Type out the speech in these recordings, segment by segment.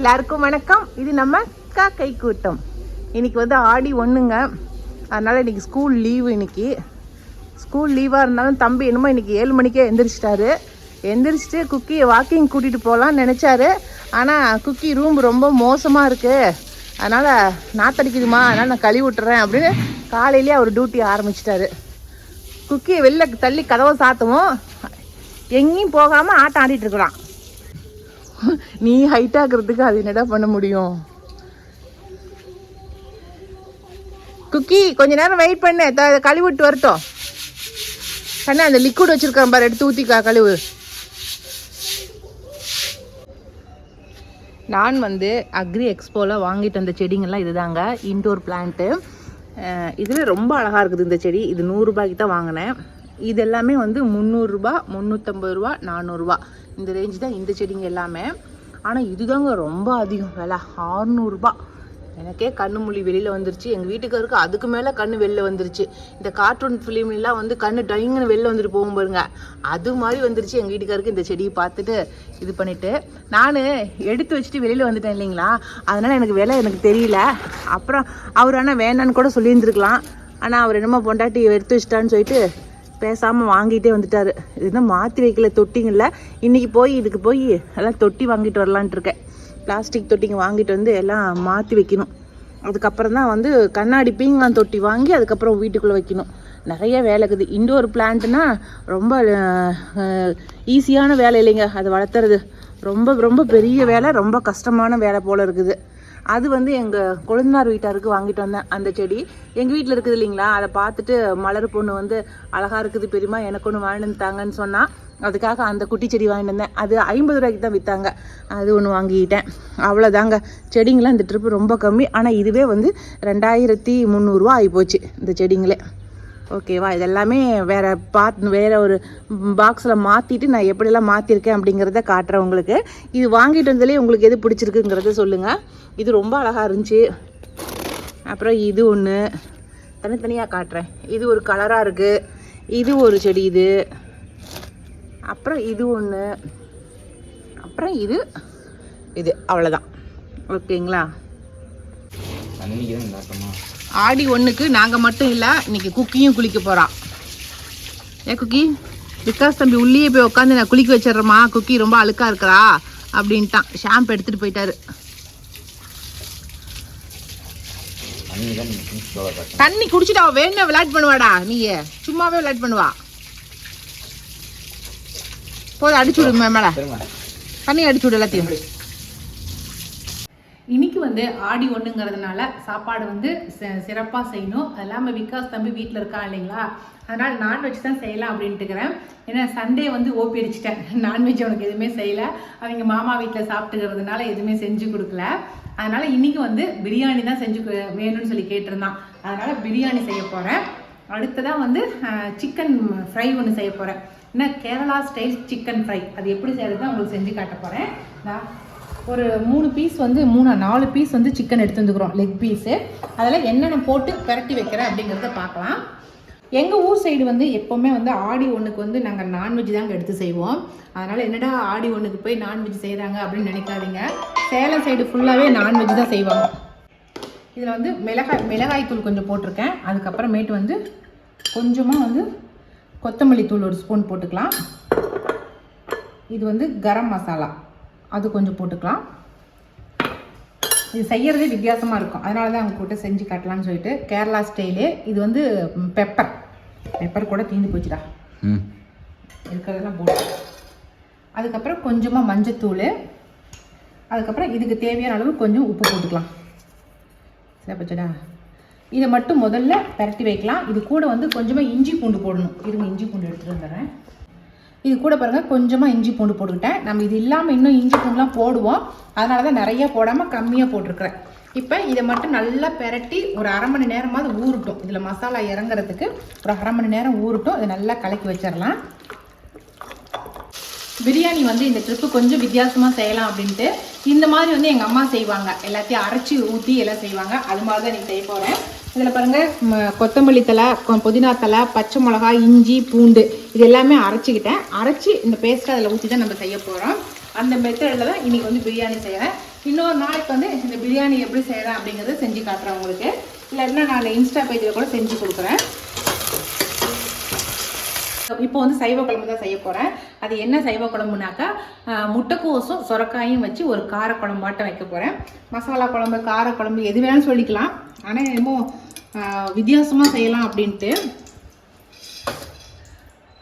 எல்லாருக்கும் வணக்கம். இது நம்ம காக்கை கூட்டம். இன்னைக்கு வந்து ஆடி ஒன்றுங்க அதனால் இன்னைக்கு ஸ்கூல் லீவு இன்னைக்கு. ஸ்கூல் லீவாக இருந்தாலும் தம்பி என்னமோ இன்னைக்கு ஏழு மணிக்கே எந்திரிச்சிட்டாரு. எந்திரிச்சிட்டு குக்கியை வாக்கிங் கூட்டிகிட்டு போகலான்னு நினச்சாரு. ஆனால் குக்கி ரூம் ரொம்ப மோசமாக இருக்குது அதனால் நாத்தடிக்குதுமா அதனால் நான் கழுவி விட்டுறேன் அப்படின்னு காலையிலேயே அவர் டியூட்டி ஆரம்பிச்சிட்டாரு. குக்கியை வெளில தள்ளி கதவை சாத்தவும். எங்கேயும் போகாமல் ஆட்டம் ஆடிட்டு இருக்கிறான். நீ ஹைட் ஆகிறதுக்கு அது என்னடா பண்ண முடியும்? குக்கி கொஞ்ச நேரம் வெயிட் பண்ணு. த- கழுவி விட்டு வரட்டும். கண்ணா அந்த லிக்விட் வச்சிருக்கேன் பாரு எடுத்து ஊற்றிக்கா கழுவு. நான் வந்து அக்ரி எக்ஸ்போவில் வாங்கிட்டு வந்த செடிங்கள்லாம் இதுதாங்க இன்டோர் பிளான்ட்டு இதில் ரொம்ப அழகாக இருக்குது இந்த செடி. இது நூறுரூபாய்க்கு தான் வாங்கினேன். இது எல்லாமே வந்து முந்நூறுரூபா முந்நூற்றம்பது ரூபா நானூறுரூவா இந்த ரேஞ்ச் தான் இந்த செடிங்க எல்லாமே. ஆனால் இதுதாங்க ரொம்ப அதிகம் விலை. ஆறுநூறுபா. எனக்கே கண்ணு மொழி வெளியில் வந்துருச்சு. எங்கள் வீட்டுக்காருக்கு அதுக்கு மேலே கண்ணு வெளில வந்துருச்சு. இந்த கார்ட்டூன் ஃபிலிம்லாம் வந்து கண்ணு டைங்குன்னு வெளில வந்துட்டு போகும் பாருங்க. அது மாதிரி வந்துருச்சு எங்கள் வீட்டுக்காருக்கு இந்த செடியை பார்த்துட்டு இது பண்ணிவிட்டு நான் எடுத்து வச்சுட்டு வெளியில் வந்துட்டேன் இல்லைங்களா? அதனால் எனக்கு விலை எனக்கு தெரியல. அப்புறம் அவர் ஆனால் வேணான்னு கூட சொல்லியிருந்துருக்கலாம். ஆனால் அவர் என்னமோ பொண்டாட்டி எடுத்து வச்சிட்டான்னு சொல்லிட்டு பேசாமல் வாங்கிட்டே வந்துட்டாரு. இதுதான் மாற்றி வைக்கல தொட்டிங்கள்ல. இன்றைக்கி போய் இதுக்கு போய் எல்லாம் தொட்டி வாங்கிட்டு வரலான்ட்டு இருக்கேன். பிளாஸ்டிக் தொட்டிங்க வாங்கிட்டு வந்து எல்லாம் மாற்றி வைக்கணும். அதுக்கப்புறம் தான் வந்து கண்ணாடி பீங்கான் தொட்டி வாங்கி அதுக்கப்புறம் வீட்டுக்குள்ளே வைக்கணும். நிறைய வேலை இருக்குது. இண்டோர் பிளான்ட்னா ரொம்ப ஈஸியான வேலை இல்லைங்க. அதை வளர்த்துறது ரொம்ப ரொம்ப பெரிய வேலை ரொம்ப கஷ்டமான வேலை போல் இருக்குது. அது வந்து எங்கள் கொழுந்தனார் வீட்டாருக்கு வாங்கிட்டு வந்தேன் அந்த செடி. எங்கள் வீட்டில் இருக்குது இல்லைங்களா? அதை பார்த்துட்டு மலர் பொண்ணு வந்து அழகாக இருக்குது பெரியமா எனக்கு ஒன்று வாங்கிட்டு தாங்கன்னு சொன்னால் அதுக்காக அந்த குட்டி செடி வாங்கிட்டு வந்தேன். அது ஐம்பது ரூபாய்க்கு தான் விற்றாங்க அது ஒன்று வாங்கிக்கிட்டேன் அவ்வளோதாங்க செடிங்களாம் இந்த ட்ரிப்பு ரொம்ப கம்மி. ஆனால் இதுவே வந்து ரெண்டாயிரத்தி முந்நூறுரூவா ஆகிப்போச்சு இந்த செடிங்களே. ஓகேவா இதெல்லாமே வேறு பாத் வேறு ஒரு பாக்ஸில் மாற்றிட்டு நான் எப்படியெல்லாம் மாற்றிருக்கேன் அப்படிங்கிறத காட்டுறேன் உங்களுக்கு. இது வாங்கிட்டு வந்ததுலேயே உங்களுக்கு எது பிடிச்சிருக்குங்கிறத சொல்லுங்கள் இது ரொம்ப அழகாக இருந்துச்சு. அப்புறம் இது ஒன்று தனித்தனியாக காட்டுறேன். இது ஒரு கலராக இருக்குது இது ஒரு செடி இது. அப்புறம் இது ஒன்று அப்புறம் இது இது. அவ்வளோதான் ஓகேங்களா ஆடி ஒன்றுக்கு நாங்கள் மட்டும் இல்லை இன்னைக்கு குக்கியும் குளிக்க போகிறான் ஏ குக்கி விகாஸ் தம்பி உள்ளேயே போய் உட்காந்து நான் குளிக்க வச்சிடுறேம்மா குக்கி ரொம்ப அழுக்கா இருக்கிறா அப்படின்ட்டான். ஷாம்பு எடுத்துகிட்டு போயிட்டாரு. தண்ணி குடிச்சிட்டு அவள் வேணும் விளையாட் பண்ணுவாடா நீ சும்மாவே விளையாட் பண்ணுவா. போதும் அடிச்சு விடுமே மேல. தண்ணி அடிச்சு விடு எல்லாத்தையும். வந்து ஆடி ஒன்றுங்கிறதுனால சாப்பாடு வந்து சிறப்பாக செய்யணும். அது இல்லாமல் விகாஸ் தம்பி வீட்டில் இருக்கா இல்லைங்களா? அதனால் நான்வெஜ் தான் செய்யலாம் அப்படின்ட்டுக்கிறேன். ஏன்னா சண்டே வந்து ஓப்பி அடிச்சிட்டேன். நான்வெஜ் அவனுக்கு எதுவுமே செய்யலை. அவங்க மாமா வீட்டில் சாப்பிட்டுக்கிறதுனால எதுவுமே செஞ்சு கொடுக்கல. அதனால் இன்றைக்கி வந்து பிரியாணி தான் செஞ்சு வேணும்னு சொல்லி கேட்டிருந்தான். அதனால் பிரியாணி செய்ய போகிறேன் அடுத்ததாக வந்து சிக்கன் ஃப்ரை ஒன்று செய்ய போகிறேன் என்ன கேரளா ஸ்டைல் சிக்கன் ஃப்ரை அது எப்படி செய்யறது உங்களுக்கு செஞ்சு காட்ட போகிறேன் நான் ஒரு மூணு பீஸ் வந்து மூணு நாலு பீஸ் வந்து சிக்கன் எடுத்து வந்துக்கிறோம் லெக் பீஸு அதில் என்னென்ன போட்டு பிரட்டி வைக்கிறேன் அப்படிங்கிறத பார்க்கலாம். எங்கள் ஊர் சைடு வந்து எப்போவுமே வந்து ஆடி ஒன்றுக்கு வந்து நாங்கள் நான்வெஜ் தாங்க எடுத்து செய்வோம். அதனால் என்னடா ஆடி ஒன்றுக்கு போய் நான்வெஜ் செய்கிறாங்க அப்படின்னு நினைக்காதீங்க. சேலம் சைடு ஃபுல்லாகவே நான்வெஜ் தான் செய்வாங்க இதில் வந்து மிளகாய் மிளகாய் தூள் கொஞ்சம் போட்டிருக்கேன். அதுக்கப்புறமேட்டு வந்து கொஞ்சமாக வந்து கொத்தமல்லி தூள் ஒரு ஸ்பூன் போட்டுக்கலாம். இது வந்து கரம் மசாலா. அது கொஞ்சம் போட்டுக்கலாம். இது செய்யறதே வித்தியாசமாக இருக்கும். அதனால தான் அவங்க கூட்ட செஞ்சு காட்டலாம்னு சொல்லிட்டு கேரளா ஸ்டைலு இது வந்து பெப்பர் பெப்பர் கூட தீந்து போச்சுடா. ம். இருக்கிறதெல்லாம் போட்டு. அதுக்கப்புறம் கொஞ்சமாக மஞ்சத்தூள். அதுக்கப்புறம் இதுக்கு தேவையான அளவு கொஞ்சம் உப்பு போட்டுக்கலாம். சரிப்பச்சடா இதை மட்டும் முதல்ல பரட்டி வைக்கலாம். இது கூட வந்து கொஞ்சமாக இஞ்சி பூண்டு போடணும். இருங்க இஞ்சி பூண்டு எடுத்துகிட்டு வந்துடுறேன். இது கூட பாருங்கள் கொஞ்சமாக இஞ்சி பூண்டு போட்டுக்கிட்டேன். நம்ம இது இல்லாமல் இன்னும் இஞ்சி பூண்டுலாம் போடுவோம். அதனால தான் நிறைய போடாமல் கம்மியாக போட்டிருக்கிறேன். இப்போ இதை மட்டும் நல்லா பெரட்டி ஒரு அரை மணி நேரமாவது ஊறட்டும். இதில் மசாலா இறங்குறதுக்கு ஒரு அரை மணி நேரம் ஊறட்டும். இதை நல்லா கலக்கி வச்சிடலாம். பிரியாணி வந்து இந்த ட்ரிப்பு கொஞ்சம் வித்தியாசமாக செய்யலாம் அப்படின்ட்டு இந்த மாதிரி வந்து எங்கள் அம்மா செய்வாங்க. எல்லாத்தையும் அரைச்சி ஊற்றி எல்லாம் செய்வாங்க. அது மாதிரி தான் நீங்கள் செய்ய போகிறேன் இதில் பாருங்கள் கொத்தமல்லி தலை கொ- புதினா தலை பச்சை மிளகாய் இஞ்சி பூண்டு இது எல்லாமே அரைச்சிக்கிட்டேன். அரைச்சி இந்த பேஸ்ட்டை அதில் ஊற்றி தான் நம்ம செய்ய போகிறோம் அந்த மெத்தடில் தான் இன்றைக்கி வந்து பிரியாணி செய்கிறேன் இன்னொரு நாளைக்கு வந்து இந்த பிரியாணி எப்படி செய்கிறேன் அப்படிங்கிறத செஞ்சு காட்டுறேன் உங்களுக்கு. இல்லைன்னா நான் இன்ஸ்டா பேஜில் கூட செஞ்சு கொடுக்குறேன். இப்போ வந்து சைவ குழம்பு தான் செய்ய போகிறேன் அது என்ன சைவ குழம்புனாக்கா முட்டைக்கோசும் சுரக்காயும் வச்சு ஒரு கார குழம்பாட்டம் வைக்க போகிறேன் மசாலா குழம்பு கார குழம்பு எது வேணாலும் சொல்லிக்கலாம். ஆனால் என்னமோ வித்தியாசமாக செய்யலாம் அப்படின்ட்டு.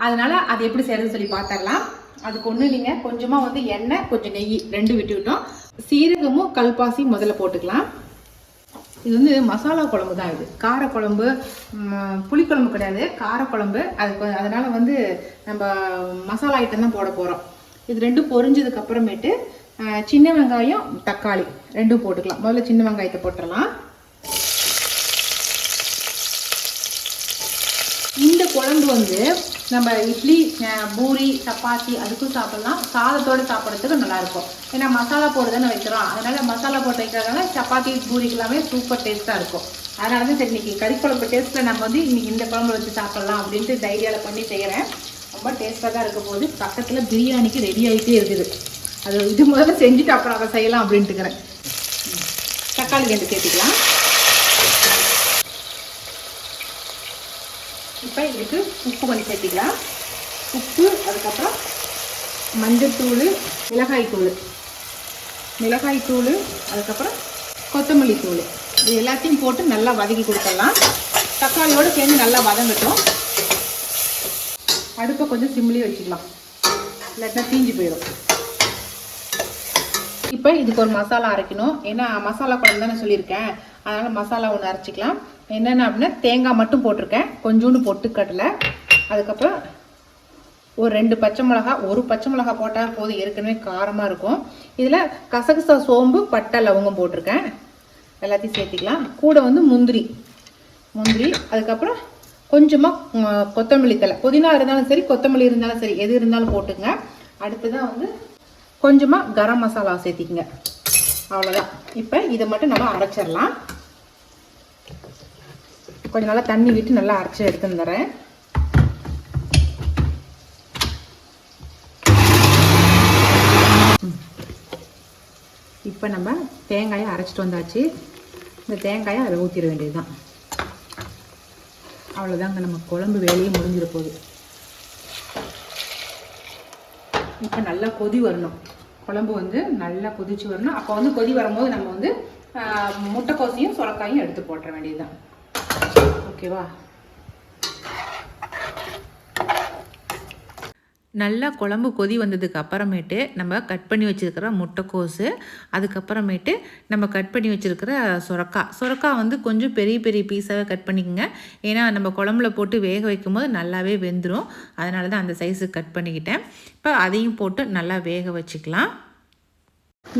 அதனால் அது எப்படி செய்யறதுன்னு சொல்லி பார்த்துடலாம் அதுக்கு ஒன்று நீங்கள் கொஞ்சமாக வந்து எண்ணெய் கொஞ்சம் நெய் ரெண்டு விட்டுக்கிட்டோம் சீரகமும் கல்பாசியும் முதல்ல போட்டுக்கலாம். இது வந்து மசாலா குழம்பு தான் இது. காரக்குழம்பு குழம்பு புளிக்குழம்பு கிடையாது. காரக்குழம்பு அதுக்கு அதனால் வந்து நம்ம மசாலா ஐட்டம் தான் போட போகிறோம் இது ரெண்டும் பொரிஞ்சதுக்கு அப்புறமேட்டு சின்ன வெங்காயம் தக்காளி ரெண்டும் போட்டுக்கலாம். முதல்ல சின்ன வெங்காயத்தை போட்டுடலாம். இந்த குழம்பு வந்து நம்ம இட்லி பூரி சப்பாத்தி அதுக்கும் சாப்பிடலாம். சாதத்தோடு சாப்பிட்றதுக்கு நல்லாயிருக்கும். ஏன்னா மசாலா போட்டு தானே வைக்கிறோம். அதனால் மசாலா போட்டு வைக்கிறதுனால சப்பாத்தி பூரிக்கு எல்லாமே சூப்பர் டேஸ்ட்டாக இருக்கும். அதனால தான் சரி இன்றைக்கி கறிக்குழம்பு டேஸ்ட்டில் நம்ம வந்து இன்றைக்கி இந்த குழம்பு வச்சு சாப்பிட்லாம் அப்படின்ட்டு தைரியாவில் பண்ணி செய்கிறேன் ரொம்ப டேஸ்ட்டாக தான் இருக்க போது பக்கத்தில் பிரியாணிக்கு ரெடி ஆகிட்டே இருக்குது. அது இது முதல்ல செஞ்சுட்டு அப்புறம் அதை செய்யலாம் அப்படின்ட்டுக்கிறேன் தக்காளி கண்டு சேர்த்துக்கலாம். இப்போ இதுக்கு உப்பு கொஞ்சம் சேர்த்திக்கலாம். உப்பு அதுக்கப்புறம் மஞ்சத்தூள் மிளகாய்த்தூள் மிளகாய்த்தூள் அதுக்கப்புறம் கொத்தமல்லி தூள். இது எல்லாத்தையும் போட்டு நல்லா வதக்கி கொடுத்துடலாம். தக்காளியோடு சேர்ந்து நல்லா வதங்கட்டும். அடுப்பை கொஞ்சம் சிம்லி வச்சுக்கலாம். இல்லாட்டினா தீஞ்சு போயிடும். இப்போ இதுக்கு ஒரு மசாலா அரைக்கணும். ஏன்னா மசாலா குழம்பு தானே சொல்லியிருக்கேன். அதனால் மசாலா ஒன்று அரைச்சிக்கலாம். என்னென்ன அப்படின்னா தேங்காய் மட்டும் போட்டிருக்கேன். கொஞ்சோண்டு பொட்டுக்கடலை அதுக்கப்புறம் ஒரு ரெண்டு பச்சை மிளகா ஒரு பச்சை மிளகா போட்டால் போதும். ஏற்கனவே காரமாக இருக்கும். இதில் கசகசா சோம்பு பட்டை லவங்கம் போட்டிருக்கேன். எல்லாத்தையும் சேர்த்திக்கலாம். கூட வந்து முந்திரி. முந்திரி அதுக்கப்புறம் கொஞ்சமாக கொத்தமல்லி தலை புதினா இருந்தாலும் சரி கொத்தமல்லி இருந்தாலும் சரி எது இருந்தாலும் போட்டுங்க. அடுத்ததான் வந்து கொஞ்சமாக கரம் மசாலா சேர்த்திக்கங்க. அவ்வளோதான் இப்போ இதை மட்டும் நம்ம அரைச்சிடலாம். கொஞ்சம் நல்லா தண்ணி விட்டு நல்லா அரைச்சி எடுத்து வந்துடுறேன் இப்போ நம்ம தேங்காயை அரைச்சிட்டு வந்தாச்சு. இந்த தேங்காயை அதில் ஊற்றிட வேண்டியது தான் அவ்வளோதாங்க நம்ம குழம்பு வேலையும் முடிஞ்சிட போகுது. இப்போ நல்லா கொதி வரணும். குழம்பு வந்து நல்லா கொதிச்சு வரணும். அப்போ வந்து கொதி வரும்போது நம்ம வந்து முட்டைக்கோசையும் சுரக்காயும் எடுத்து போட்டுற வேண்டியதுதான். ஓகேவா நல்லா குழம்பு கொதி வந்ததுக்கு அப்புறமேட்டு நம்ம கட் பண்ணி வச்சுருக்கிற முட்டைக்கோசு அதுக்கப்புறமேட்டு நம்ம கட் பண்ணி வச்சுருக்கிற சுரக்கா. சுரக்கா வந்து கொஞ்சம் பெரிய பெரிய பீஸாகவே கட் பண்ணிக்கோங்க. ஏன்னா நம்ம குழம்புல போட்டு வேக வைக்கும் போது நல்லாவே வெந்துடும் அதனால தான் அந்த சைஸுக்கு கட் பண்ணிக்கிட்டேன். இப்போ அதையும் போட்டு நல்லா வேக வச்சுக்கலாம்.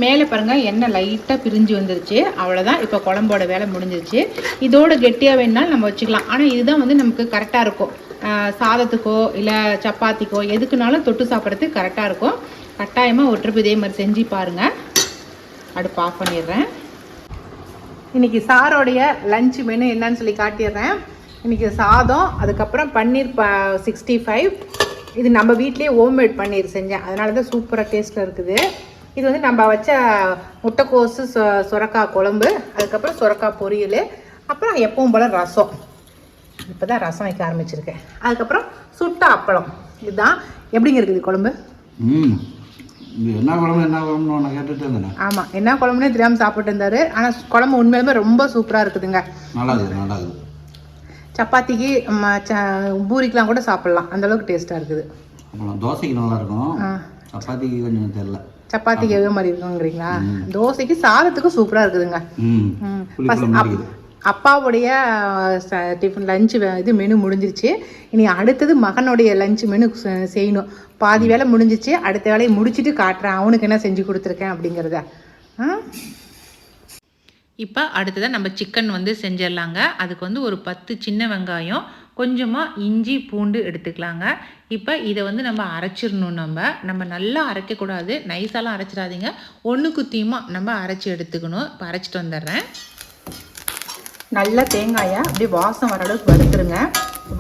மேலே பாருங்கள் எண்ணெய் லைட்டாக பிரிஞ்சு வந்துருச்சு. அவ்வளோதான் இப்போ குழம்போட வேலை முடிஞ்சிருச்சு. இதோட கெட்டியாக வேணுனாலும் நம்ம வச்சுக்கலாம். ஆனால் இதுதான் வந்து நமக்கு கரெக்டாக இருக்கும். சாதத்துக்கோ இல்லை சப்பாத்திக்கோ எதுக்குனாலும் தொட்டு சாப்பிட்றதுக்கு கரெக்டாக இருக்கும். கட்டாயமாக ஒரு ட்ரிப் இதே மாதிரி செஞ்சு பாருங்கள் அடுப்பு ஆஃப் பண்ணிடுறேன். இன்றைக்கி சாரோடைய லஞ்ச் மெனு என்னன்னு சொல்லி காட்டிடுறேன். இன்றைக்கி சாதம் அதுக்கப்புறம் பன்னீர் ப சிக்ஸ்டி ஃபைவ் இது நம்ம வீட்லேயே ஹோம்மேட் பன்னீர் செஞ்சேன். அதனால தான் சூப்பராக டேஸ்ட்டில் இருக்குது. இது வந்து நம்ம வச்ச முட்டைக்கோசு சொ சுரக்காய் குழம்பு அதுக்கப்புறம் சுரக்காய் பொரியல் அப்புறம் எப்பவும் போல் ரசம். இப்போ தான் ரசம் வைக்க ஆரம்பிச்சிருக்கேன். அதுக்கப்புறம் சுட்ட அப்பளம். இதுதான். எப்படிங்க இருக்குது குழம்பு? என்ன குழம்பு என்ன குழம்புன்னு நான் கேட்டுட்டு இருந்தேன். ஆமாம் என்ன குழம்புனே தெரியாமல் சாப்பிட்டு இருந்தாரு. ஆனால் குழம்பு உண்மையிலுமே ரொம்ப சூப்பராக இருக்குதுங்க. நல்லா இருக்குது நல்லா இருக்குது சப்பாத்திக்கு பூரிக்கெலாம் கூட சாப்பிட்லாம். அந்த அளவுக்கு டேஸ்ட்டாக இருக்குது. தோசைக்கு நல்லா இருக்கும் சப்பாத்திக்கு கொஞ்சம் தெரில சப்பாத்திக்கு எவ்வளோ மாதிரி இருக்குங்கிறீங்களா தோசைக்கு சாதத்துக்கும் சூப்பராக இருக்குதுங்க. அப்பாவுடைய டிஃபன் லஞ்சு இது மெனு முடிஞ்சிருச்சு. இனி அடுத்தது மகனுடைய லஞ்ச் மெனு செ- செய்யணும். பாதி வேலை முடிஞ்சிச்சு. அடுத்த வேலையை முடிச்சிட்டு காட்டுறேன். அவனுக்கு என்ன செஞ்சு கொடுத்துருக்கேன் அப்படிங்கிறத. ஆ? இப்போ அடுத்ததாக நம்ம சிக்கன் வந்து செஞ்சிடலாங்க. அதுக்கு வந்து ஒரு பத்து சின்ன வெங்காயம் கொஞ்சமாக இஞ்சி பூண்டு எடுத்துக்கலாங்க. இப்போ இதை வந்து நம்ம அரைச்சிடணும் நம்ம. நம்ம நல்லா அரைக்கக்கூடாது. நைஸாலாம் அரைச்சிடாதீங்க. ஒன்று குத்தியுமா நம்ம அரைச்சி எடுத்துக்கணும். இப்போ அரைச்சிட்டு வந்துடுறேன். நல்ல தேங்காயை அப்படியே வாசம் வர அளவுக்கு வறுத்துருங்க.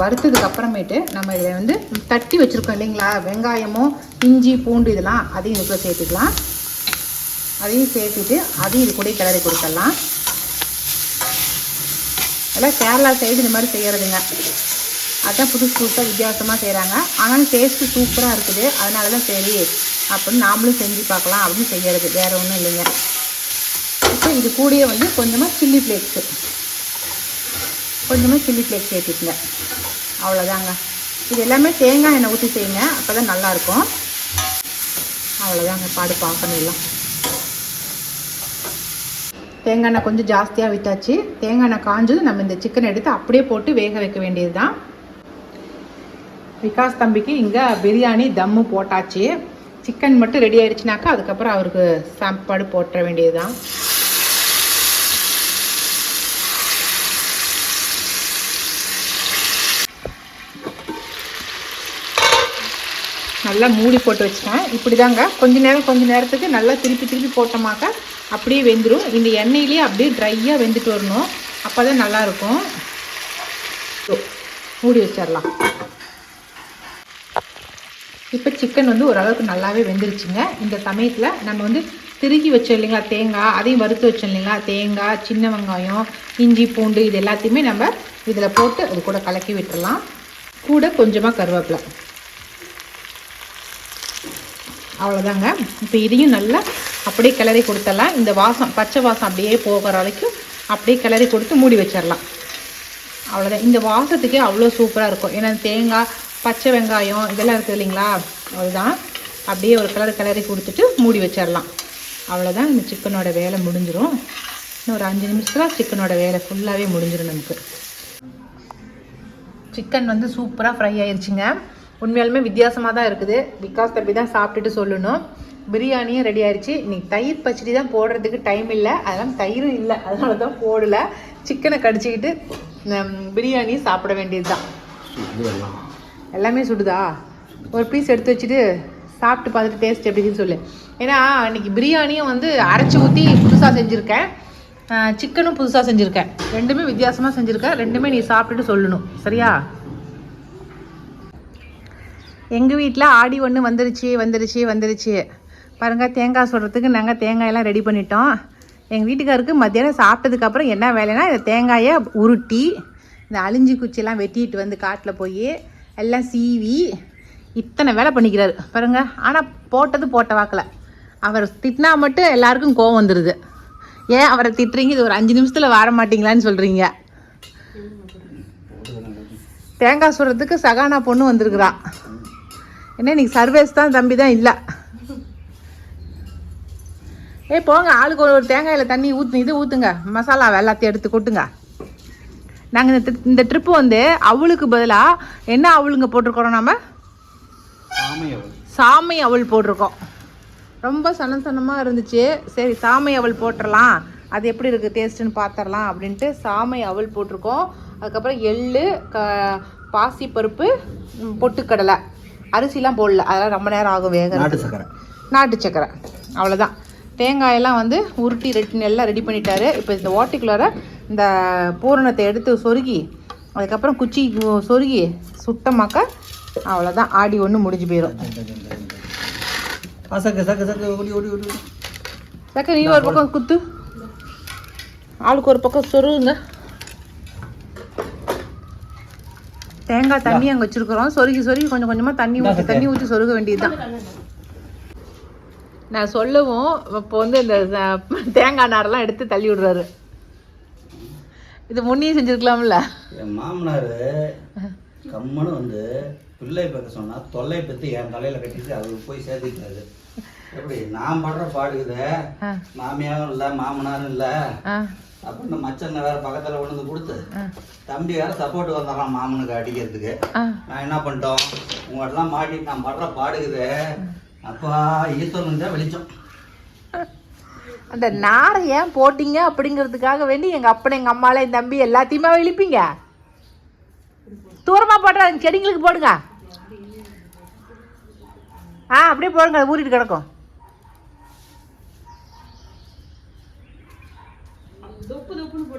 வறுத்ததுக்கு அப்புறமேட்டு நம்ம இதை வந்து தட்டி வச்சுருக்கோம் இல்லைங்களா? வெங்காயமும் இஞ்சி பூண்டு இதெல்லாம் அதையும் இதுக்குள்ளே சேர்த்துக்கலாம். அதையும் சேர்த்துட்டு அதையும் இது கூட கிளறி கொடுத்துடலாம். எல்லாம் கேரளா சைடு இந்த மாதிரி செய்கிறதுங்க அதுதான் புதுசு புதுசாக வித்தியாசமாக செய்கிறாங்க ஆனாலும் டேஸ்ட்டு சூப்பராக இருக்குது. அதனால தான் சரி அப்படின்னு நாமளும் செஞ்சு பார்க்கலாம். அப்படின்னு செய்கிறது வேறு ஒன்றும் இல்லைங்க. இப்போ இது கூடயே வந்து கொஞ்சமாக சில்லி ஃப்ளேக்ஸு கொஞ்சமாக சில்லி ஃப்ளேக்ஸ் சேர்த்துக்குங்க. அவ்வளோதாங்க இது எல்லாமே தேங்காய் எண்ணெய் ஊற்றி செய்யுங்க. அப்போ தான் நல்லாயிருக்கும் அவ்வளோதாங்க பாடு பார்க்கணும் எல்லாம். தேங்காய் எண்ணெய் கொஞ்சம் ஜாஸ்தியாக விற்றாச்சு தேங்காய் எண்ணெய் காஞ்சதும் நம்ம இந்த சிக்கன் எடுத்து அப்படியே போட்டு வேக வைக்க வேண்டியது தான் விகாஸ் தம்பிக்கு இங்கே பிரியாணி தம்மு போட்டாச்சு. சிக்கன் மட்டும் ரெடி ஆயிடுச்சுனாக்கா அதுக்கப்புறம் அவருக்கு சாப்பாடு போட்டுற வேண்டியது தான் நல்லா மூடி போட்டு வச்சிட்டேன். இப்படி தாங்க கொஞ்ச நேரம் கொஞ்ச நேரத்துக்கு நல்லா திருப்பி திருப்பி போட்டோமாக்க அப்படியே வெந்துடும் இந்த எண்ணெயிலேயே அப்படியே ட்ரையாக வெந்துட்டு வரணும். அப்போ தான் நல்லாயிருக்கும் மூடி வச்சிடலாம். இப்போ சிக்கன் வந்து ஓரளவுக்கு நல்லாவே வெந்துருச்சுங்க. இந்த சமயத்தில் நம்ம வந்து திருகி வச்சோம் இல்லைங்களா தேங்காய் அதையும் வறுத்து வச்சோம் இல்லைங்களா தேங்காய் சின்ன வெங்காயம் இஞ்சி பூண்டு இது எல்லாத்தையுமே நம்ம இதில் போட்டு அது கூட கலக்கி விட்டுறலாம் கூட கொஞ்சமாக கருவேப்பிலை. அவ்வளோதாங்க இப்போ இதையும் நல்லா அப்படியே கிளறி கொடுத்துடலாம். இந்த வாசம் பச்சை வாசம் அப்படியே போகிற வரைக்கும் அப்படியே கிளறி கொடுத்து மூடி வச்சிடலாம். அவ்வளோதான் இந்த வாசத்துக்கே அவ்வளோ சூப்பராக இருக்கும். ஏன்னா தேங்காய் பச்சை வெங்காயம் இதெல்லாம் இருக்குது இல்லைங்களா? அதுதான் அப்படியே ஒரு கலர் கிளறி கொடுத்துட்டு மூடி வச்சிடலாம். அவ்வளோதான் இந்த சிக்கனோட வேலை முடிஞ்சிடும் இன்னும் ஒரு அஞ்சு நிமிஷத்தில் சிக்கனோட வேலை ஃபுல்லாகவே முடிஞ்சிடும் நமக்கு. சிக்கன் வந்து சூப்பராக ஃப்ரை ஆயிடுச்சுங்க உண்மையாலுமே வித்தியாசமாக தான் இருக்குது. பிகாஸ் தம்பி தான் சாப்பிட்டுட்டு சொல்லணும். பிரியாணியும் ரெடி ஆயிடுச்சு இன்னைக்கு தயிர் பச்சடி தான் போடுறதுக்கு டைம் இல்லை. அதெல்லாம் தயிரும் இல்லை. அதனால தான் போடல. சிக்கனை கடிச்சிக்கிட்டு பிரியாணி சாப்பிட வேண்டியது தான் எல்லாமே சுடுதா? ஒரு பீஸ் எடுத்து வச்சுட்டு சாப்பிட்டு பார்த்துட்டு டேஸ்ட் எப்படின்னு சொல்லு. ஏன்னா இன்னைக்கு பிரியாணியும் வந்து அரைச்சி ஊற்றி புதுசாக செஞ்சுருக்கேன். சிக்கனும் புதுசாக செஞ்சுருக்கேன். ரெண்டுமே வித்தியாசமாக செஞ்சுருக்கேன். ரெண்டுமே நீ சாப்பிட்டுட்டு சொல்லணும். சரியா? எங்கள் வீட்டில் ஆடி ஒன்று வந்துருச்சு வந்துருச்சு வந்துருச்சு. பாருங்க தேங்காய் சுடுறதுக்கு நாங்கள் தேங்காயெல்லாம் ரெடி பண்ணிட்டோம். எங்கள் வீட்டுக்காருக்கு மத்தியானம் சாப்பிட்டதுக்கப்புறம் என்ன வேலைன்னா இந்த தேங்காயை உருட்டி இந்த அழிஞ்சி குச்சியெல்லாம் வெட்டிட்டு வந்து காட்டில் போய் எல்லாம் சீவி இத்தனை வேலை பண்ணிக்கிறாரு. பாருங்கள் ஆனால் போட்டது போட்ட வாக்கில். அவர் திட்டினா மட்டும் எல்லாருக்கும் கோவம் வந்துடுது ஏன் அவரை திட்டுறீங்க? இது ஒரு அஞ்சு நிமிஷத்தில் வர மாட்டீங்களான்னு சொல்கிறீங்க தேங்காய் சுடுறதுக்கு சகானா பொண்ணு வந்திருக்குறா. என்ன இன்னைக்கு சர்வேஸ் தான் தம்பி தான் இல்லை. ஏய் போங்க ஆளுக்கு ஒரு ஒரு தேங்காயில் தண்ணி ஊற்று இது ஊற்றுங்க மசாலா எல்லாத்தையும் எடுத்து கொட்டுங்க. நாங்கள் இந்த இந்த ட்ரிப்பு வந்து அவளுக்கு பதிலாக என்ன அவளுங்க போட்டிருக்கிறோம் நாம? சாமையவள் சாமை அவள் போட்டிருக்கோம். ரொம்ப சன சன்னமாக இருந்துச்சு. சரி சாமை அவள் போட்டுடலாம் அது எப்படி இருக்குது டேஸ்ட்டுன்னு பார்த்துடலாம் அப்படின்ட்டு சாமை அவள் போட்டிருக்கோம். அதுக்கப்புறம் எள்ளு க பாசிப்பருப்பு பொட்டுக்கடலை. அரிசிலாம் போடல. அதெல்லாம் ரொம்ப நேரம் ஆகும் வேக நாட்டு சக்கரை. நாட்டு சக்கரை. அவ்வளோதான் தேங்காயெல்லாம் வந்து உருட்டி ரெட்டி எல்லாம் ரெடி பண்ணிட்டாரு. இப்போ இந்த ஓட்டிக்குள்ளார இந்த பூரணத்தை எடுத்து சொருகி அதுக்கப்புறம் குச்சி சொருகி சுத்தமாக்க அவ்வளோதான் ஆடி ஒன்று முடிஞ்சு போயிடும் சக்கு. சக்கரை நீ ஒரு பக்கம் குத்து. ஆளுக்கு ஒரு பக்கம் சொருகுங்க. தேங்காய் தண்ணி அங்கே வச்சிருக்கிறோம். சொருகி சொருகி கொஞ்சம் கொஞ்சமாக தண்ணி ஊற்றி தண்ணி ஊற்றி சொருக வேண்டியதுதான். நான் சொல்லவும் இப்போ வந்து இந்த தேங்காய் நாரெல்லாம் எடுத்து தள்ளி விடுறாரு. இது முன்னையும் செஞ்சுருக்கலாம்ல? மாமனார் கம்மனு வந்து பிள்ளை பார்க்க சொன்னா தொல்லை பற்றி என் தலையில் கட்டிட்டு அவருக்கு போய் சேர்த்துக்கிட்டாரு எப்படி நான் படுற பாடுக்குது. மாமியாரும் இல்லை மாமனாரும் இல்லை. அப்படின்னு மச்சனை வேற பக்கத்தில் கொண்டு வந்து கொடுத்து. தம்பி வேற சப்போர்ட் வந்துடுறான் மாமனுக்கு அடிக்கிறதுக்கு. நான் என்ன பண்ணிட்டோம் உங்கள்கிட்டலாம் மாட்டிட்டு நான் படுற பாடுக்குது. அப்பா ஈஸ்வரன் தான் வெளிச்சம். அந்த நாரை ஏன் போட்டீங்க அப்படிங்கிறதுக்காக வேண்டி எங்கள் அப்பனை எங்கள் அம்மால என் தம்பி எல்லாத்தையுமே இழுப்பீங்க தூரமாக போட்டுறாங்க செடிங்களுக்கு போடுங்க. ஆ அப்படியே போடுங்க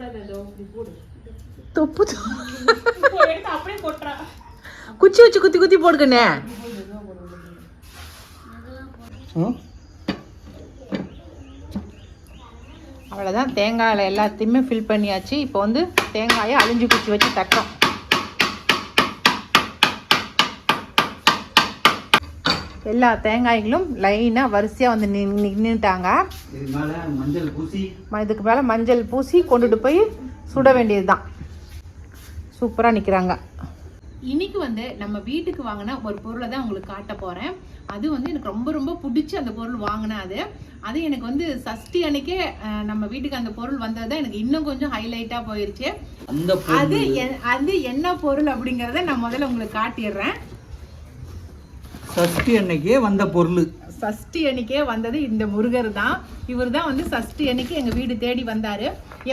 அது தொப்பு குச்சி வச்சு குத்தி குத்தி போடுங்கண்ணே அவ்வளோதான் தேங்காயில் எல்லாத்தையுமே ஃபில் பண்ணியாச்சு. இப்போ வந்து தேங்காயை அழிஞ்சு குச்சி வச்சு தட்டோம் எல்லா தேங்காய்களும் லைனாக வரிசையாக வந்து நின் நின்றுட்டாங்க இதுக்கு மேலே மஞ்சள் பூசி. இதுக்கு மேலே மஞ்சள் பூசி கொண்டுட்டு போய் சுட வேண்டியது தான் சூப்பராக நிற்கிறாங்க இன்னைக்கு வந்து நம்ம வீட்டுக்கு வாங்கின ஒரு பொருளை தான் உங்களுக்கு காட்ட போகிறேன் அது வந்து எனக்கு ரொம்ப ரொம்ப பிடிச்சி அந்த பொருள் வாங்கினேன் அது. அது எனக்கு வந்து சஷ்டி அன்னைக்கே நம்ம வீட்டுக்கு அந்த பொருள் வந்தது தான் எனக்கு இன்னும் கொஞ்சம் ஹைலைட்டாக போயிருச்சு. அந்த அது அது என்ன பொருள் அப்படிங்கிறத நான் முதல்ல உங்களுக்கு காட்டிடுறேன். சஷ்டி அன்னைக்கே வந்த பொருள். சஷ்டி அன்னைக்கே வந்தது இந்த முருகர் தான். இவர் தான் வந்து சஷ்டி அன்னைக்கு எங்கள் வீடு தேடி வந்தார்.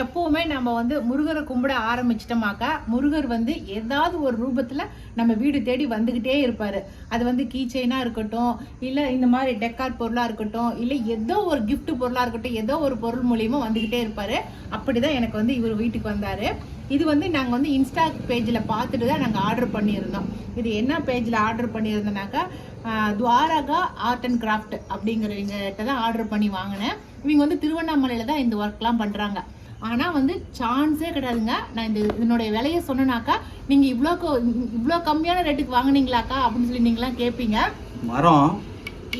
எப்போவுமே நம்ம வந்து முருகரை கும்பிட ஆரம்பிச்சிட்டோமாக்கா முருகர் வந்து ஏதாவது ஒரு ரூபத்தில் நம்ம வீடு தேடி வந்துக்கிட்டே இருப்பார். அது வந்து கீச்செயினாக இருக்கட்டும் இல்லை இந்த மாதிரி டெக்கார் பொருளாக இருக்கட்டும் இல்லை ஏதோ ஒரு கிஃப்ட் பொருளாக இருக்கட்டும் ஏதோ ஒரு பொருள் மூலியமாக வந்துக்கிட்டே இருப்பார். அப்படி தான் எனக்கு வந்து இவர் வீட்டுக்கு வந்தார். இது வந்து நாங்கள் வந்து இன்ஸ்டா பேஜில் பார்த்துட்டு தான் நாங்கள் ஆர்டர் பண்ணியிருந்தோம். இது என்ன பேஜில் ஆர்டர் பண்ணியிருந்தோம்னாக்கா ஆஹ், துவாரகா ஆர்ட் அண்ட் கிராஃப்ட் அப்படிங்கிறவங்ககிட்ட தான் ஆர்டர் பண்ணி வாங்கினேன். இவங்க வந்து திருவண்ணாமலையில் தான் இந்த ஒர்க்லாம் பண்ணுறாங்க ஆனால் வந்து சான்ஸே கிடையாதுங்க. நான் இந்த இதனுடைய விலையை சொன்னேனாக்கா நீங்கள் இவ்வளோ இவ்வளோ கம்மியான ரேட்டுக்கு வாங்குனீங்களாக்கா அப்படின்னு சொல்லி நீங்களாம் கேட்பீங்க மரம்.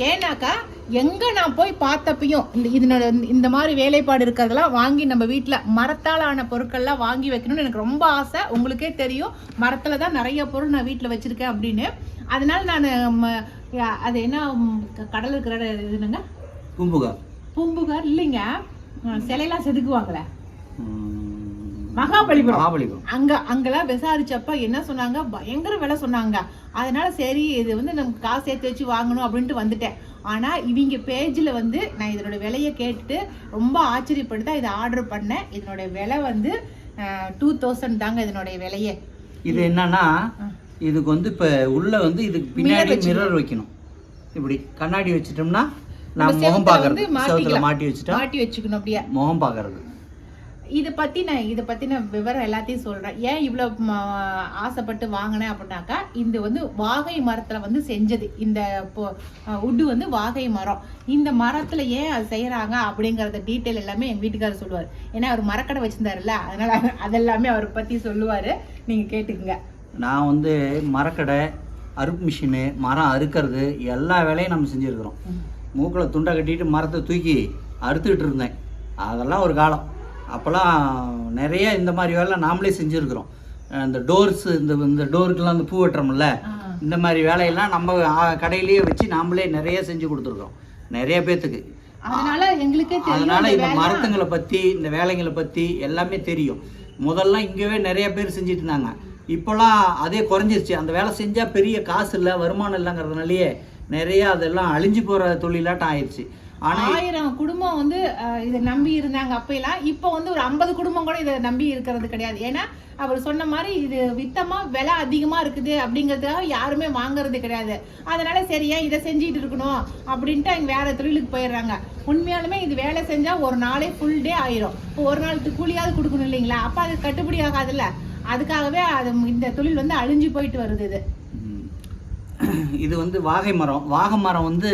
ஏன்னாக்கா எங்க நான் போய் பார்த்தப்பையும் இந்த இதனோட இந்த மாதிரி வேலைப்பாடு இருக்கிறதெல்லாம் வாங்கி நம்ம வீட்டில் மரத்தால் ஆன பொருட்கள்லாம் வாங்கி வைக்கணும்னு எனக்கு ரொம்ப ஆசை. உங்களுக்கே தெரியும். மரத்தில் தான் நிறைய பொருள் நான் வீட்டில் வச்சிருக்கேன் அப்படின்னு. அதனால நான் அது என்ன கடல் இருக்கிற இது என்னங்க? பூம்புகா பூம்புகார் இல்லைங்க. சிலையெல்லாம் செதுக்குவாங்களே. மகாபலிபுரம். மகாபலிபுரம். அங்க அங்கெல்லாம் விசாரிச்சப்ப என்ன சொன்னாங்க? பயங்கர விலை சொன்னாங்க. அதனால சரி இது வந்து நமக்கு காசு சேர்த்து வச்சு வாங்கணும் அப்படின்ட்டு வந்துட்டேன். ஆனா இவங்க பேஜ்ல வந்து நான் இதனோட விலையை கேட்டுட்டு ரொம்ப ஆச்சரியப்பட்டு தான் இதை ஆர்டர் பண்ணேன் இதனோட விலை வந்து டூ தௌசண்ட் தாங்க இதனுடைய விலையே. இது என்னன்னா இதுக்கு வந்து இப்போ உள்ள வந்து இதுக்கு பின்னாடி. மிரர் வைக்கணும். இப்படி கண்ணாடி வச்சிட்டோம்னா நான் முகம் பார்க்கறது. மாட்டி வச்சுட்டா மாட்டி வச்சுக்கணும் அப்படியே. முகம் பார்க்கறது. இதை நான் இதை பத்தின விவரம் எல்லாத்தையும் சொல்றேன். ஏன் இவ்வளோ ஆசைப்பட்டு வாங்கினேன் அப்படின்னாக்கா இது வந்து வாகை மரத்துல வந்து செஞ்சது. இந்த உட்டு வந்து வாகை மரம். இந்த மரத்துல ஏன் அது செய்யறாங்க அப்படிங்கறத டீட்டெயில் எல்லாமே எங்க வீட்டுக்காரர் சொல்லுவார். ஏன்னா அவர் மரக்கடை வச்சிருந்தாருல்ல அதனால அதெல்லாமே அவரை பத்தி சொல்லுவாரு. நீங்க கேட்டுக்குங்க. நான் வந்து மரக்கடை அறுப்பு மிஷினு மரம் அறுக்கிறது எல்லா வேலையும் நம்ம செஞ்சுருக்கிறோம். மூக்கில் துண்டை கட்டிட்டு மரத்தை தூக்கி அறுத்துக்கிட்டு இருந்தேன். அதெல்லாம் ஒரு காலம். அப்போல்லாம் நிறைய இந்த மாதிரி வேலை நாமளே செஞ்சுருக்குறோம். இந்த டோர்ஸ் இந்த இந்த டோருக்கெல்லாம் இந்த பூ வெட்டுறோம்ல இந்த மாதிரி வேலையெல்லாம் நம்ம கடையிலேயே வச்சு நாமளே நிறைய செஞ்சு கொடுத்துருக்கோம் நிறைய பேர்த்துக்கு அதனால எங்களுக்கே அதனால இந்த மரத்துங்களை பற்றி இந்த வேலைங்களை பற்றி எல்லாமே தெரியும். முதல்ல இங்கவே நிறைய பேர் செஞ்சுட்டு இருந்தாங்க. இப்போலாம் அதே குறைஞ்சிருச்சு. அந்த வேலை செஞ்சால் பெரிய காசு இல்லை வருமானம் இல்லைங்கிறதுனாலயே நிறைய அதெல்லாம் அழிஞ்சு போகிற தொழிலாட்டம் ஆயிடுச்சு ஆயிரம் குடும்பம் வந்து இதை நம்பி இருந்தாங்க அப்பெல்லாம் இப்போ வந்து ஒரு ஐம்பது குடும்பம் கூட இதை நம்பி இருக்கிறது கிடையாது. ஏன்னா அவர் சொன்ன மாதிரி இது வித்தமா விலை அதிகமா இருக்குது அப்படிங்கிறதுக்காக யாருமே வாங்குறது கிடையாது. அதனால சரியா இதை செஞ்சுட்டு இருக்கணும் அப்படின்ட்டு அவங்க வேற தொழிலுக்கு போயிடுறாங்க. உண்மையாலுமே இது வேலை செஞ்சா ஒரு நாளே ஃபுல் டே ஆயிரும். இப்போ ஒரு நாளுக்கு கூலியாவது கொடுக்கணும் இல்லைங்களா? அப்ப அது கட்டுப்படி ஆகாதுல்ல. அதுக்காகவே அது இந்த தொழில் வந்து அழிஞ்சு போயிட்டு வருது இது. இது வந்து வாகை மரம். வாகை மரம் வந்து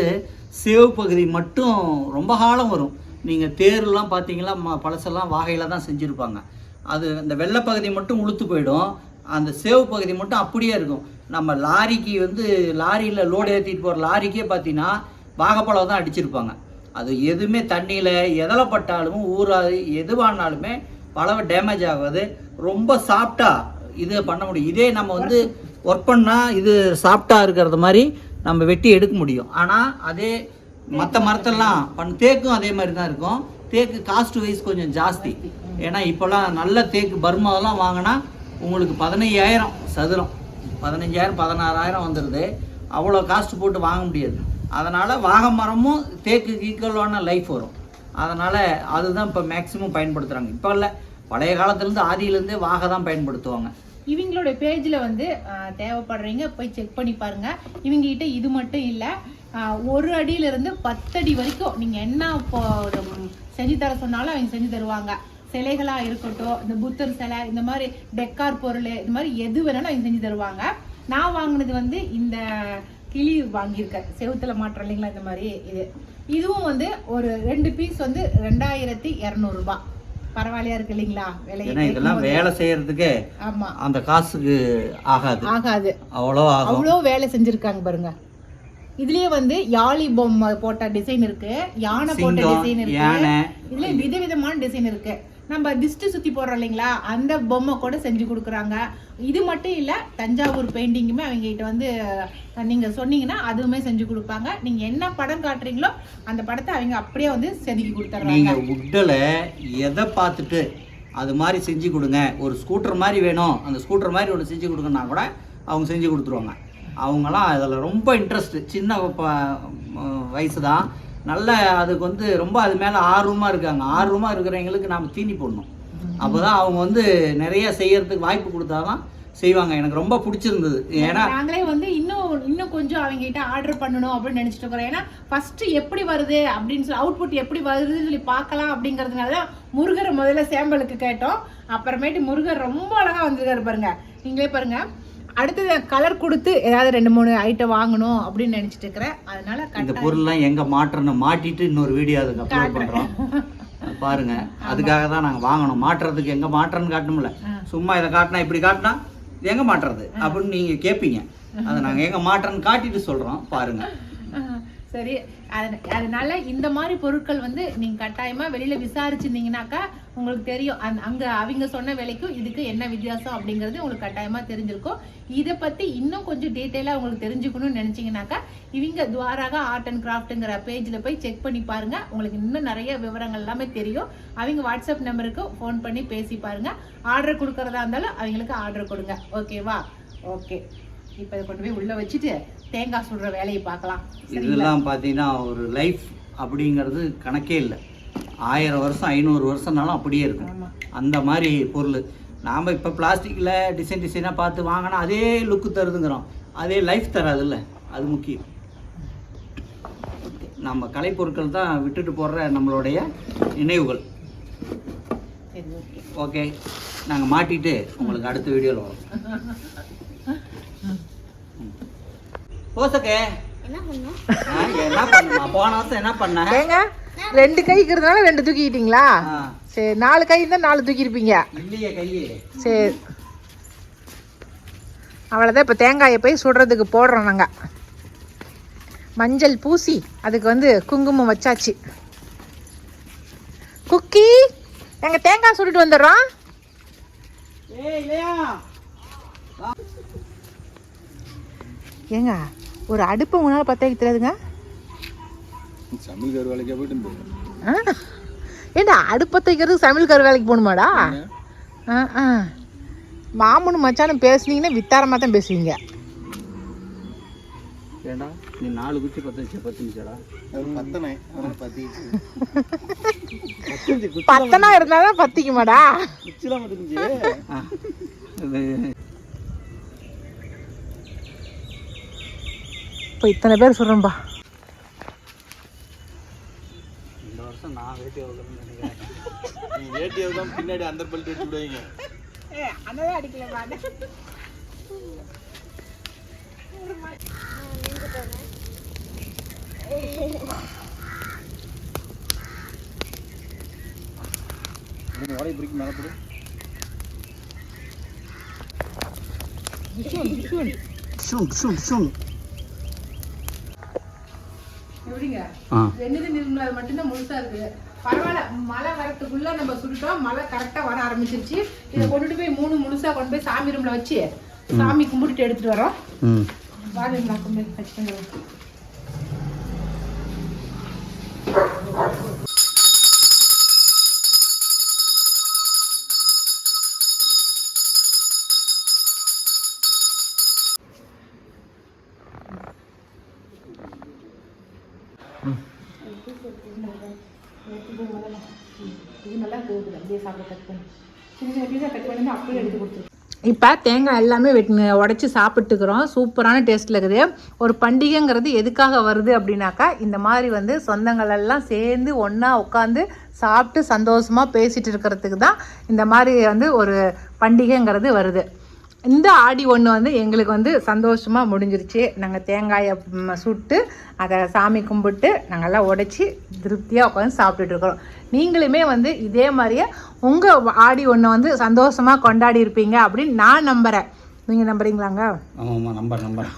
சேவ் பகுதி மட்டும் ரொம்ப காலம் வரும். நீங்கள் தேர்லாம் பார்த்தீங்கன்னா ம பழசெல்லாம் வாகையில் தான் செஞ்சுருப்பாங்க. அது அந்த வெள்ளை பகுதி மட்டும் உளுத்து போயிடும். அந்த சேவு பகுதி மட்டும் அப்படியே இருக்கும். நம்ம லாரிக்கு வந்து லாரியில் லோடு ஏற்றிட்டு போகிற லாரிக்கே பார்த்தீங்கன்னா வாகைப்பழம் தான் அடிச்சிருப்பாங்க. அது எதுவுமே தண்ணியில் எதில் பட்டாலும் ஊறாது எதுவானாலுமே பழவை டேமேஜ் ஆகாது. ரொம்ப சாஃப்டாக இது பண்ண முடியும். இதே நம்ம வந்து ஒர்க் பண்ணால் இது சாஃப்டாக இருக்கிறது மாதிரி நம்ம வெட்டி எடுக்க முடியும். ஆனால் அதே மற்ற மரத்தெல்லாம் பண்ண தேக்கும் அதே மாதிரி தான் இருக்கும். தேக்கு காஸ்ட் வைஸ் கொஞ்சம் ஜாஸ்தி. ஏன்னா இப்போல்லாம் நல்ல தேக்கு பர்மாவெல்லாம் வாங்கினா உங்களுக்கு பதினையாயிரம் சதுரம். பதினஞ்சாயிரம் பதினாறாயிரம் வந்துடுது அவ்வளோ காஸ்ட் போட்டு வாங்க முடியாது. அதனால் வாகை மரமும் தேக்கு ஈக்குவலான லைஃப் வரும். அதனால் அதுதான் இப்போ மேக்ஸிமம் பயன்படுத்துகிறாங்க இப்போ இல்லை பழைய காலத்துலேருந்து ஆதியிலேருந்தே வாக தான் பயன்படுத்துவாங்க. இவங்களோட பேஜில் வந்து தேவைப்படுறீங்க போய் செக் பண்ணி பாருங்கள் இவங்ககிட்ட இது மட்டும் இல்லை ஒரு அடியிலிருந்து பத்தடி வரைக்கும் நீங்கள் என்ன இப்போ செஞ்சு தர சொன்னாலும் அவங்க செஞ்சு தருவாங்க. சிலைகளாக இருக்கட்டும் இந்த புத்தர் சிலை இந்த மாதிரி டெக்கார் பொருள் இந்த மாதிரி எது வேணாலும் அவங்க செஞ்சு தருவாங்க. நான் வாங்கினது வந்து இந்த கிளி வாங்கியிருக்கேன். செவுத்துல மாற்றம் இல்லைங்களா இந்த மாதிரி இது. இதுவும் வந்து ஒரு ரெண்டு பீஸ் வந்து ரெண்டாயிரத்தி இரநூறுபா. பரவாயில்லையா இருக்கு இல்லைங்களா? விலை இதெல்லாம் வேலை செய்யறதுக்கே ஆமா. அந்த காசுக்கு ஆகாது. ஆகாது. அவ்வளோ அவ்வளோ வேலை செஞ்சிருக்காங்க பாருங்க. இதுலயே வந்து யாழி பொம்மை போட்ட டிசைன் இருக்கு. யானை போட்ட டிசைன் இருக்கு. இதுல விதவிதமான டிசைன் இருக்கு. நம்ம திஷ்டி சுத்தி போடுறோம் இல்லைங்களா? அந்த பொம்மை கூட செஞ்சு கொடுக்குறாங்க. இது மட்டும் இல்லை தஞ்சாவூர் பெயிண்டிங்குமே அவங்க கிட்ட வந்து நீங்கள் சொன்னீங்கன்னா அதுவுமே செஞ்சு கொடுப்பாங்க. நீங்கள் என்ன படம் காட்டுறீங்களோ அந்த படத்தை அவங்க அப்படியே வந்து செதுக்கி கொடுத்துட்றாங்க. நீங்கள் உட்டில் எதை பார்த்துட்டு அது மாதிரி செஞ்சு கொடுங்க. ஒரு ஸ்கூட்டர் மாதிரி வேணும். அந்த ஸ்கூட்டர் மாதிரி ஒன்று செஞ்சு கொடுங்கன்னா கூட அவங்க செஞ்சு கொடுத்துருவாங்க. அவங்களாம் அதில் ரொம்ப இன்ட்ரெஸ்ட் சின்ன வயசு தான் நல்ல அதுக்கு வந்து ரொம்ப அது மேலே ஆர்வமாக இருக்காங்க. ஆர்வமாக இருக்கிறவங்களுக்கு நாம் தீனி போடணும். அப்போ தான் அவங்க வந்து நிறைய செய்யறதுக்கு வாய்ப்பு கொடுத்தாதான் செய்வாங்க. எனக்கு ரொம்ப பிடிச்சிருந்தது. ஏன்னா நாங்களே வந்து இன்னும் இன்னும் கொஞ்சம் அவங்க கிட்ட ஆர்டர் பண்ணணும் அப்படின்னு நினைச்சிட்டு இருக்கிறோம். ஏன்னா ஃபர்ஸ்ட் எப்படி வருது அப்படின்னு சொல்லி அவுட்புட் எப்படி வருதுன்னு சொல்லி பார்க்கலாம் அப்படிங்கறதுனால தான் முருகரை முதல்ல சேம்பலுக்கு கேட்டோம். அப்புறமேட்டு முருகர் ரொம்ப அழகா வந்திருக்காரு பாருங்க. நீங்களே பாருங்க. அடுத்தது கலர் கொடுத்து ஏதாவது ரெண்டு மூணு ஐட்டம் வாங்கணும் அப்படின்னு நினைச்சிட்டு இருக்கிறேன். அதனால இந்த பொருள்லாம் எங்க மாற்றணும் மாட்டிட்டு இன்னொரு வீடியோ அதுக்கு அப்லோட் பண்றோம். பாருங்க. அதுக்காக தான் நாங்க வாங்கணும். மாட்டுறதுக்கு எங்க மாற்றணும்னு காட்டணும்ல. சும்மா இதை காட்டினா இப்படி காட்டினா இது எங்க மாட்டுறது அப்படின்னு நீங்க கேட்பீங்க அதை நாங்க எங்க மாற்றணும்னு காட்டிட்டு சொல்றோம். பாருங்க. ஆஹ் சரி அது அதனால இந்த மாதிரி பொருட்கள் வந்து நீங்க கட்டாயமா வெளியில விசாரிச்சிருந்தீங்கன்னாக்கா உங்களுக்கு தெரியும். அந் அங்க அவங்க சொன்ன விலைக்கும் இதுக்கு என்ன வித்தியாசம் அப்படிங்கிறது உங்களுக்கு கட்டாயமா தெரிஞ்சிருக்கும். இதை பத்தி இன்னும் கொஞ்சம் டீட்டெயிலா உங்களுக்கு தெரிஞ்சுக்கணும்னு நினச்சிங்கனாக்கா இவங்க துவாராக ஆர்ட் அண்ட் கிராஃப்ட்ங்கிற பேஜ்ல போய் செக் பண்ணி பாருங்க. உங்களுக்கு இன்னும் நிறைய விவரங்கள் எல்லாமே தெரியும். அவங்க வாட்ஸ்அப் நம்பருக்கு ஃபோன் பண்ணி பேசி பாருங்க. ஆர்டர் கொடுக்கறதா இருந்தாலும் அவங்களுக்கு ஆர்டர் கொடுங்க. ஓகேவா ஓகே இப்போ இதை கொண்டு போய் உள்ள வச்சுட்டு தேங்காய் சுடுற வேலையை பார்க்கலாம். இதெல்லாம் பார்த்தீங்கன்னா ஒரு லைஃப் அப்படிங்கிறது கணக்கே இல்லை. ஆயிரம் வருஷம் ஐநூறு வருஷம்னாலும் அப்படியே இருக்கும். அந்த மாதிரி பொருள். நாம் இப்போ பிளாஸ்டிக்கில் டிசைன் டிசைனாக பார்த்து வாங்கினா அதே லுக்கு தருதுங்கிறோம். அதே லைஃப் தராதுல்ல. அது முக்கியம். நம்ம கலைப்பொருட்கள் தான் விட்டுட்டு போடுற நம்மளுடைய நினைவுகள். ஓகே. நாங்கள் மாட்டிட்டு உங்களுக்கு அடுத்த வீடியோவில் வரோம். போசக்கே. என்ன பண்ண? போன வருஷம் என்ன பண்ண? ஏங்க ரெண்டு கை இருக்கிறதுனால ரெண்டு தூக்கிக்கிட்டீங்களா? சரி நாலு கை இருந்தால் நாலு தூக்கியிருப்பீங்க. இல்லையே கையே. சரி. அவ்வளோதான் இப்போ தேங்காயை போய் சுடுறதுக்கு போடுறோம் நாங்கள் மஞ்சள் பூசி அதுக்கு வந்து குங்குமம் வச்சாச்சு. குக்கி நாங்கள் தேங்காய் சுட்டுட்டு வந்துடுறோம். ஏய் இல்லையா? ஏங்க ஒரு அடுப்பு உங்களால் பற்ற வைக்க தெரியாதுங்க. சமையல் வேலைக்கே போயிட்டு? ஏண்டா அடுப்பத்தை வைக்கிறதுக்கு சமையல்கார வேலைக்கு போகணுமாடா? ஆ ஆ. மாமனும் மச்சானும் பேசுனீங்கன்னா வித்தாரமாக தான் பேசுவீங்க. ஏண்டா நீ நாலு குச்சி பத்து வச்சு பத்து பத்தனை பத்திச்சு பத்தனா இருந்தால் தான் பத்திக்குமாடா. குச்சிலாம் பத்துச்சு இப்போ இத்தனை பேர் சொல்கிறேன்பா இந்த வருஷம் நான் வேட்டி வைக்கணும்னு நினைக்கிறேன் நீ வேட்டியை தான் பின்னாடி அந்த பல்ட்டு எடுத்து விடுவீங்க. உடைய பிடிக்கும் மேலே போடு. சுன் எப்படிங்க ஆ வெந்நீர் நிர்மலா மட்டும்தான் முழுசா இருக்குது பரவாயில்ல மழை வரத்துக்குள்ள நம்ம சுட்டுட்டோம் மழை கரெக்டா வர ஆரம்பிச்சிருச்சு. இதை கொண்டுட்டு போய் மூணு முழுசா கொண்டு போய் சாமி ரூம்ல வச்சு சாமி கும்பிட்டுட்டு எடுத்துட்டு வரோம். வாங்க கும்பிட்டு இப்போ தேங்காய் எல்லாமே உடச்சி சாப்பிட்டுக்கிறோம். சூப்பரான டேஸ்ட்டில் இருக்குது. ஒரு பண்டிகைங்கிறது எதுக்காக வருது அப்படின்னாக்கா இந்த மாதிரி வந்து சொந்தங்கள் எல்லாம் சேர்ந்து ஒன்றா உட்காந்து சாப்பிட்டு சந்தோஷமாக பேசிகிட்டு இருக்கிறதுக்கு தான் இந்த மாதிரி வந்து ஒரு பண்டிகைங்கிறது வருது. இந்த ஆடி ஒன்று வந்து எங்களுக்கு வந்து சந்தோஷமாக முடிஞ்சிருச்சு. நாங்கள் தேங்காயை சுட்டு அதை சாமி கும்பிட்டு நாங்கள்லாம் உடைச்சி திருப்தியாக உட்காந்து சாப்பிட்டுட்டு இருக்கிறோம். நீங்களுமே வந்து இதே மாதிரியே உங்கள் ஆடி ஒன்று வந்து சந்தோஷமாக கொண்டாடி இருப்பீங்க அப்படின்னு நான் நம்புகிறேன் நீங்கள் நம்புறீங்களாங்க? ஆமாம் நம்பர்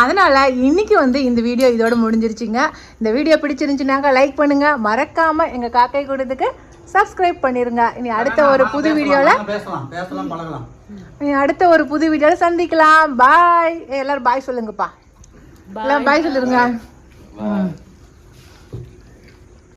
அதனால இன்னைக்கு வந்து இந்த வீடியோ இதோட முடிஞ்சிருச்சுங்க. இந்த வீடியோ பிடிச்சிருந்துச்சுனாங்க லைக் பண்ணுங்கள் மறக்காமல் எங்கள் காக்கை கூடத்துக்கு சப்ஸ்கிரைப் பண்ணிருங்க. இனி அடுத்த ஒரு புது வீடியோவில் பேசலாம் பேசலாம் பழகலாம். இனி அடுத்த ஒரு புது வீடியோவில் சந்திக்கலாம். பாய் எல்லாரும் பாய் சொல்லுங்கப்பா. எல்லாம் பாய் சொல்லிருங்க. ம்.